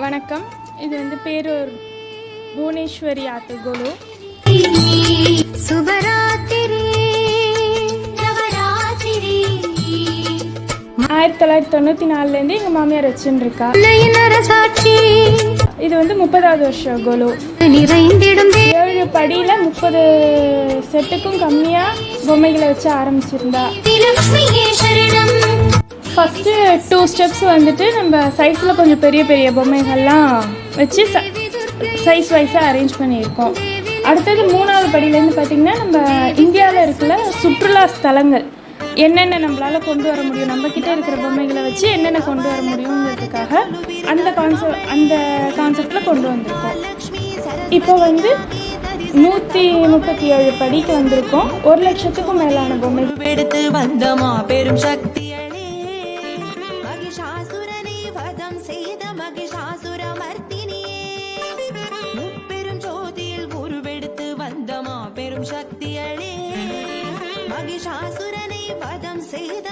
வணக்கம். இது வந்து பேரூர் புவனேஸ்வரி நவராத்திரி. ஆயிரத்தி தொள்ளாயிரத்தி தொண்ணூற்றி நாலுலேருந்து எங்கள் மாமியார் அரசாட்சி இது வந்து முப்பதாவது வருஷம் கொலு ஏழு படியில் முப்பது செட்டுக்கும் கம்மியாக பொம்மைகளை வச்சு ஆரம்பிச்சிருந்தா. ஃபஸ்ட்டு டூ ஸ்டெப்ஸ் வந்துட்டு நம்ம சைஸில் கொஞ்சம் பெரிய பெரிய பொம்மைகள்லாம் வச்சு சைஸ் வைஸாக அரேஞ்ச் பண்ணியிருக்கோம். அடுத்தது மூணாவது படியிலேருந்து பார்த்திங்கன்னா நம்ம இந்தியாவில் இருக்கிற சுற்றுலா ஸ்தலங்கள். என்னென்ன நம்மளால் கொண்டு வர முடியும்? நம்மக்கிட்ட இருக்கிற பொம்மைகளை வச்சு என்னென்ன கொண்டு வர முடியுங்கிறதுக்காக அந்த கான்செப்ட் அந்த கான்செப்டில் கொண்டு வந்திருக்கோம். இப்போ வந்து நூற்றி முப்பத்தி ஏழு படிக்கு வந்திருக்கோம். ஒரு லட்சத்துக்கும் மேலான பொம்மை எடுத்து வந்தமா? பெரும் சக்தி மகிஷாசுரனை வதம் செய்த மகிஷாசுர மர்த்தினியே முப்பெரும் ஜோதியில் உருவெடுத்து வந்த மாபெரும் சக்தியளே மகிஷாசுரனை வதம் செய்த